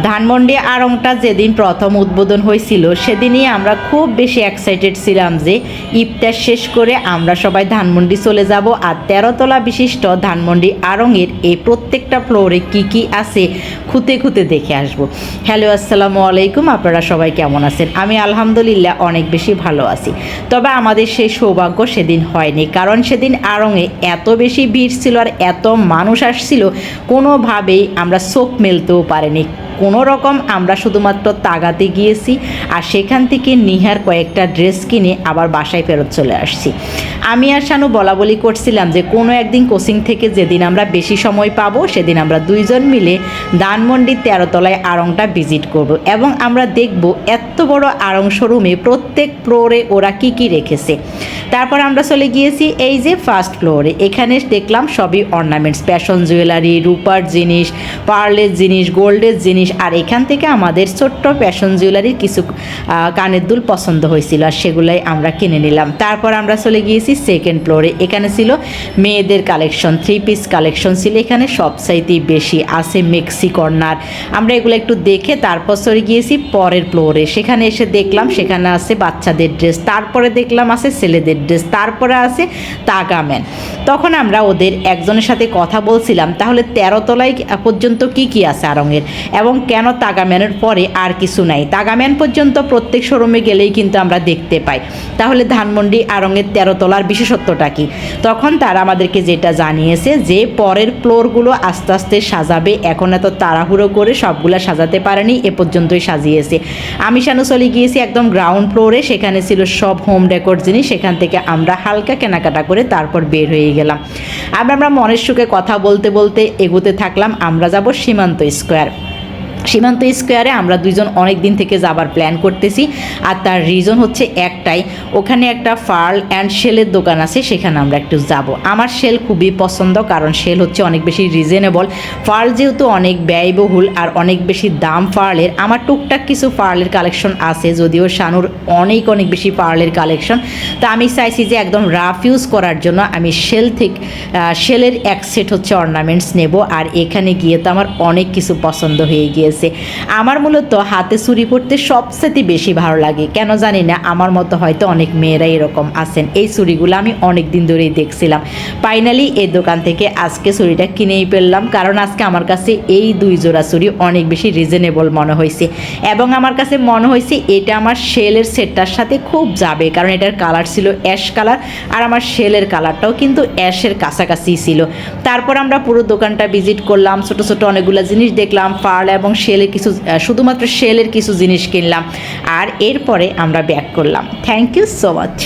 ধানমন্ডি আড়ংটা যেদিন প্রথম উদ্বোধন হয়েছিল, সেদিনই আমরা খুব বেশি এক্সাইটেড ছিলাম যে ইফতার শেষ করে আমরা সবাই ধানমন্ডি চলে যাব। আর তেরোতলা বিশিষ্ট ধানমন্ডি আড়ংয়ের এই প্রত্যেকটা ফ্লোরে কি কি আছে খুঁতে খুঁতে দেখে আসব। হ্যালো আসসালামু আলাইকুম, আপনারা সবাই কেমন আছেন? আমি আলহামদুলিল্লাহ অনেক বেশি ভালো আছি। তবে আমাদের সেই সৌভাগ্য সেদিন হয়নি, কারণ সেদিন আড়ংয়ে এত বেশি ভিড় ছিল আর এত মানুষ আসছিল, কোনোভাবেই আমরা চোখ মেলতেও পারিনি। কোনো রকম আমরা শুধুমাত্র তাগাতে গিয়েছি আর সেখান থেকে নিহার কয়েকটা ড্রেস কিনে আবার বাসায় ফেরত চলে আসছি। আমি আর শানু বলা বলি করছিলাম যে কোনো একদিন কোচিং থেকে যেদিন আমরা বেশি সময় পাবো সেদিন আমরা দুইজন মিলে ধানমন্ডির তেরোতলায় আড়ংটা ভিজিট করব এবং আমরা দেখব এত বড় আড়ং শোরুমে প্রত্যেক ফ্লোরে ওরা কি কি রেখেছে। তারপর আমরা চলে গিয়েছি এই যে ফার্স্ট ফ্লোরে। এখানে দেখলাম সবই অর্নামেন্টস ফ্যাশন জুয়েলারি, রূপার জিনিস, পার্লের জিনিস, গোল্ডের জিনিস আর এখান থেকে আমাদের ছোট্ট ফ্যাশন জুয়েলারির কিছু কানের দুল পছন্দ হয়েছিল আর সেগুলাই আমরা কিনে নিলাম। তারপর আমরা চলে গিয়েছি সেকেন্ড ফ্লোরে এখানে ছিল মেয়েদের কালেকশন থ্রি পিস কালেকশন ছিল। এখানে সব চাইতেই বেশি আছে মেক্সি কর্নার। আমরা এগুলো একটু দেখে তারপর চলে গিয়েছি পরের ফ্লোরে সেখানে এসে দেখলাম সেখানে আছে বাচ্চাদের ড্রেস তারপরে দেখলাম আছে ছেলেদের ড্রেস তারপরে আছে তাগাম্যান তখন আমরা ওদের একজনের সাথে কথা বলছিলাম, তাহলে তেরো তলায় পর্যন্ত কি কি আছে আরঙের এবং কেন তাগাম্যানের পরে আর কিছু নাই? তাগাম্যান পর্যন্ত প্রত্যেক শোরুমে গেলেই কিন্তু আমরা দেখতে পাই। তাহলে ধানমন্ডি আরঙের তেরো তলার বিশেষত্বটা কি? তখন তারা আমাদেরকে যেটা জানিয়েছে যে, পরের ফ্লোরগুলো আস্তে আস্তে সাজাবে। এখন এত তাড়াহুড়ো করে সবগুলো সাজাতে পারেনি, এ পর্যন্তই সাজিয়েছে। আমি শানু চলে গিয়েছি একদম গ্রাউন্ড ফ্লোরে, সেখানে ছিল সব হোম ডেকোর জিনিস। সেখান থেকে আমরা হালকা কেনাকাটা করে তারপর বের হয়ে গেলাম। আবার আমরা মনের সুখে কথা বলতে বলতে এগোতে থাকলাম। আমরা যাব সীমান্ত স্কোয়ার। সীমান্ত স্কোয়ারে আমরা দুইজন অনেক দিন থেকে যাবার প্ল্যান করতেছি। আর তার রিজন হচ্ছে একটাই, ওখানে একটা ফার্ল অ্যান্ড শেলের দোকান আছে, সেখানে আমরা একটু যাব। আমার শেল খুবই পছন্দ, কারণ শেল হচ্ছে অনেক বেশি রিজনেবল ফার্ল যেহেতু অনেক ব্যয়বহুল আর অনেক বেশি দাম ফার্লের, আমার টুকটাক কিছু ফার্লের কালেকশন আছে, যদিও শানুর অনেক অনেক বেশি পার্লের কালেকশন তা আমি চাইছি যে একদম রাফ ইউজ করার জন্য আমি শেল থেকে শেলের এক সেট হচ্ছে অর্নামেন্টস নেব, আর এখানে গিয়ে তো আমার অনেক কিছু পছন্দ হয়ে গিয়েছে। আমার মূলত হাতে চুরি পরতে সবচেয়ে বেশি ভালো লাগে। কেন জানি না, আমার মতো হয়তো অনেক মেয়েরা এরকম আছেন। এই চুড়িগুলো আমি অনেক দিন ধরেই দেখছিলাম। ফাইনালি এই দোকান থেকে আজকে চুড়িটা কিনেই ফেললাম। কারণ আজকে আমার কাছে এই দুই জোড়া চুড়ি অনেক বেশি রিজনেবল মনে হয়েছে। এবং আমার কাছে মনে হয়েছে, এটা আমার শেলের সেটটার সাথে খুব যাবে। কারণ এটার কালার ছিল অ্যাশ কালার আর আমার শেলের কালারটাও কিন্তু অ্যাশের কাছাকাছি ছিল। তারপর আমরা পুরো দোকানটা ভিজিট করলাম। ছোট ছোট অনেকগুলো জিনিস দেখলাম, পার্ল এবং শেলের কিছু শুধুমাত্র শেলের কিছু জিনিস কিনলাম। আর এরপরে আমরা ব্যাক করলাম। Thank you so much